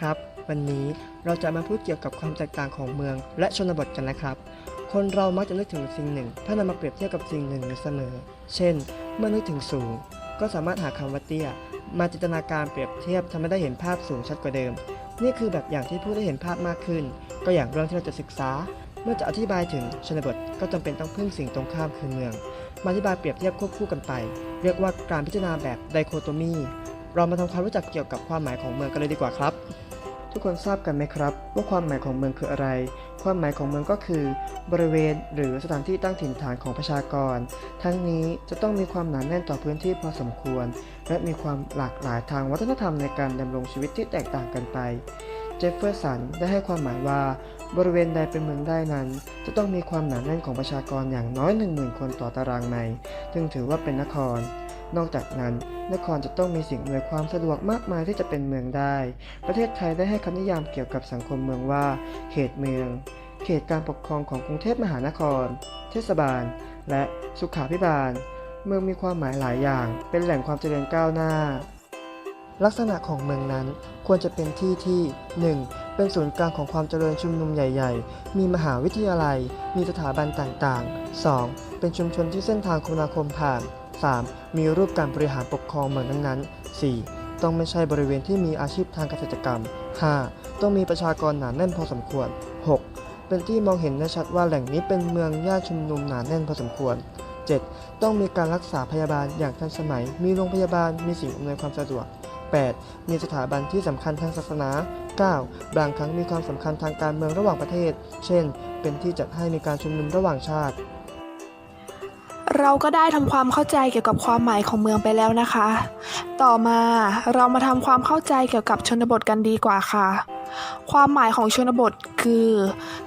ครับ วันนี้เราจะมาพูดเกี่ยวกับความแตกต่างของเมือง และชนบทกันนะครับ คนเรามักจะนึกถึงสิ่งหนึ่ง ถ้านำมาเปรียบเทียบกับสิ่งหนึ่งอยู่เสมอ เช่น เมื่อนึกถึงสูง ก็สามารถหาคำว่าเตี้ย มาจินตนาการเปรียบเทียบทำให้ได้เห็นภาพสูงชัดกว่าเดิม นี่คือแบบอย่างที่ผู้ได้เห็นภาพมากขึ้น ก็อย่างเรื่องที่เราจะศึกษา เมื่อจะอธิบายถึงชนบทก็จำเป็นต้องพึ่งสิ่งตรงข้ามคือเมือง มาอธิบายเปรียบเทียบควบคู่กันไป เรียกว่าการพิจารณาแบบไดโคโตมีเรามาทำความรู้จักเกี่ยวกับความหมายของเมืองกันเลยดีกว่าครับ ทุกคนทราบกันไหมครับ ว่าความหมายของเมืองคืออะไร ความหมายของเมืองก็คือ บริเวณหรือสถานที่ตั้งถิ่นฐานของประชากร ทั้งนี้จะต้องมีความหนาแน่นต่อพื้นที่พอสมควร และมีความหลากหลายทางวัฒนธรรมในการดำรงชีวิตที่แตกต่างกันไป เจฟเฟอร์สันได้ให้ความหมายว่า บริเวณใดเป็นเมืองได้นั้น จะต้องมีความหนาแน่นของประชากรอย่างน้อย 10,000 คนต่อตารางไมล์จึงถือว่าเป็นนคร นอกจากนั้น นครจะต้องมีสิ่งอำนวยความสะดวกมากมายที่จะเป็นเมืองได้ ประเทศไทยได้ให้คำนิยามเกี่ยวกับสังคมเมืองว่า เขตเมือง เขตการปกครองของกรุงเทพมหานคร เทศบาล และสุขาภิบาล เมืองมีความหมายหลายอย่าง เป็นแหล่งความเจริญก้าวหน้า ลักษณะของเมืองนั้นควรจะเป็นที่ที่ 1. เป็นศูนย์กลางของความเจริญชุมนุมใหญ่ ๆ มีมหาวิทยาลัย มีสถาบันต่างๆ 2. เป็นชุมชนที่เส้นทางคมนาคมผ่าน 3. มีรูปการบริหารปกครองเมืองนั้นๆ 4. ต้องไม่ใช่บริเวณที่มีอาชีพทางเกษตรกรรม 5. ต้องมีประชากรหนาแน่นพอสมควร 6. เป็นที่มองเห็นได้ชัดว่าแหล่งนี้เป็นเมืองย่าชุมนุมหนาแน่นพอสมควร 7. ต้องมีการรักษาพยาบาลอย่างทันสมัย มีโรงพยาบาล มีสิ่งอำนวยความสะดวก 8. มีสถาบันที่สำคัญทางศาสนา 9. บางครั้งมีความสำคัญทางการเมืองระหว่างประเทศ เช่น เป็นที่จัดให้มีการชุมนุมระหว่างชาติ เราก็ได้ทำความเข้าใจเกี่ยวกับความหมายของเมืองไปแล้วนะคะ ต่อมาเรามาทำความเข้าใจเกี่ยวกับชนบทกันดีกว่าค่ะ ความหมายของชนบทคือ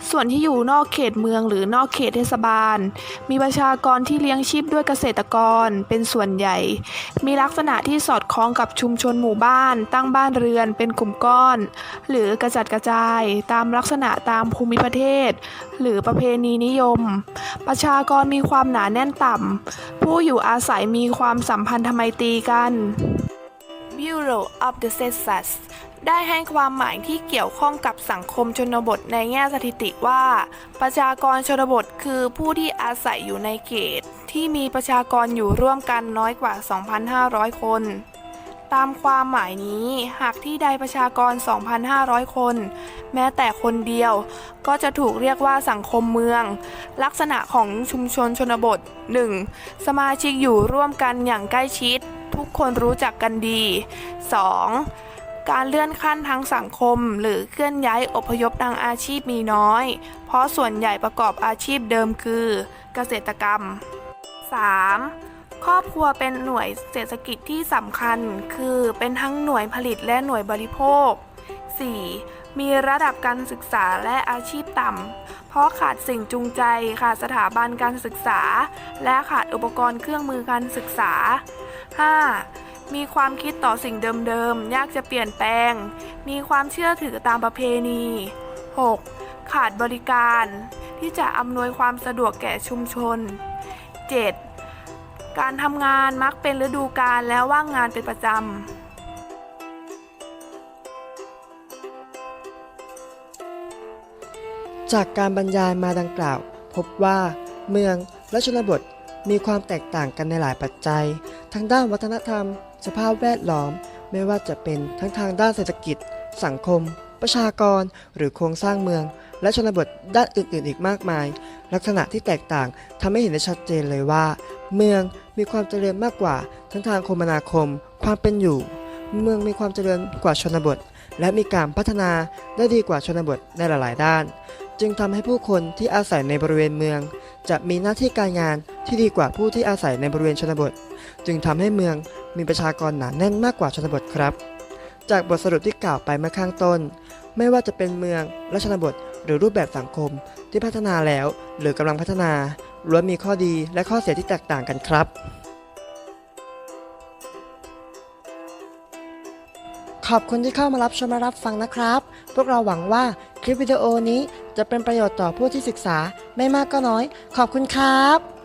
ส่วนที่อยู่นอกเขตเมืองหรือนอกเขตเทศบาล มีประชากรที่เลี้ยงชีพด้วยเกษตรกรเป็นส่วนใหญ่ มีลักษณะที่สอดคล้องกับชุมชนหมู่บ้าน ตั้งบ้านเรือนเป็นกลุ่มก้อน หรือกระจัดกระจายตามลักษณะตามภูมิประเทศ หรือประเพณีนิยม ประชากรมีความหนาแน่นต่ำผู้อยู่อาศัยมีความสัมพันธไมตรีกัน Bureau of the Census ได้ให้ความหมายที่เกี่ยวข้องกับสังคมชนบทในแง่สถิติว่า ประชากรชนบทคือผู้ที่อาศัยอยู่ในเขต ที่มีประชากรอยู่ร่วมกันน้อยกว่า 2,500 คน ตามความหมายนี้ หากที่ใดประชากร 2,500 คน แม้แต่คนเดียว ก็จะถูกเรียกว่าสังคมเมือง ลักษณะของชุมชนชนบท 1. สมาชิกอยู่ร่วมกันอย่างใกล้ชิด ทุกคนรู้จักกันดี 2. การเลื่อนขั้นทางสังคม หรือเคลื่อนย้ายอพยพทางอาชีพมีน้อย เพราะส่วนใหญ่ประกอบอาชีพเดิมคือ เกษตรกรรม 3. ครอบครัวเป็นหน่วยเศรษฐกิจที่สำคัญ คือเป็นทั้งหน่วยผลิตและหน่วยบริโภค 4. มีระดับการศึกษาและอาชีพต่ำ เพราะขาดสิ่งจูงใจขาดสถาบันการศึกษา และขาดอุปกรณ์เครื่องมือการศึกษา 5. มีความคิดต่อสิ่งเดิมๆ ยากจะเปลี่ยนแปลง มีความเชื่อถือตามประเพณี 6. ขาดบริการ ที่จะอำนวยความสะดวกแก่ชุมชน 7. การทำงานมักเป็นฤดูกาลและว่างงานเป็นประจำจากการบรรยายมาดังกล่าว พบว่า เมืองและชนบทมีความแตกต่างกันในหลายปัจจัยทั้งด้านวัฒนธรรม สภาพแวดล้อม ไม่ว่าจะเป็นทั้งทางด้านเศรษฐกิจ สังคม ประชากร หรือโครงสร้างเมือง และชนบทด้านอื่นๆ อีกมากมาย ลักษณะที่แตกต่างทำให้เห็นได้ชัดเจนเลยว่า เมืองมีความเจริญมากกว่า ทั้งทางคมนาคม ความเป็นอยู่ เมืองมีความเจริญกว่าชนบท และมีการพัฒนาได้ดีกว่าชนบทในหลาย ๆ ด้าน จึงทำให้ผู้คนที่อาศัยในบริเวณเมือง จะมีหน้าที่การงานที่ดีกว่าผู้ที่อาศัยในบริเวณชนบท จึงทำให้เมือง มีประชากรหนาแน่นมากกว่าชนบทครับ จากบทสรุปที่กล่าวไปเมื่อข้างต้น ไม่ว่าจะเป็นเมืองและชนบทหรือรูปแบบสังคมที่พัฒนาแล้ว หรือกำลังพัฒนาล้วนมีข้อดีและข้อเสียที่แตกต่างกันครับ ขอบคุณที่เข้ามารับชมและรับฟังนะครับ พวกเราหวังว่าคลิปวิดีโอนี้จะเป็นประโยชน์ต่อผู้ที่ศึกษาไม่มากก็น้อย ขอบคุณครับ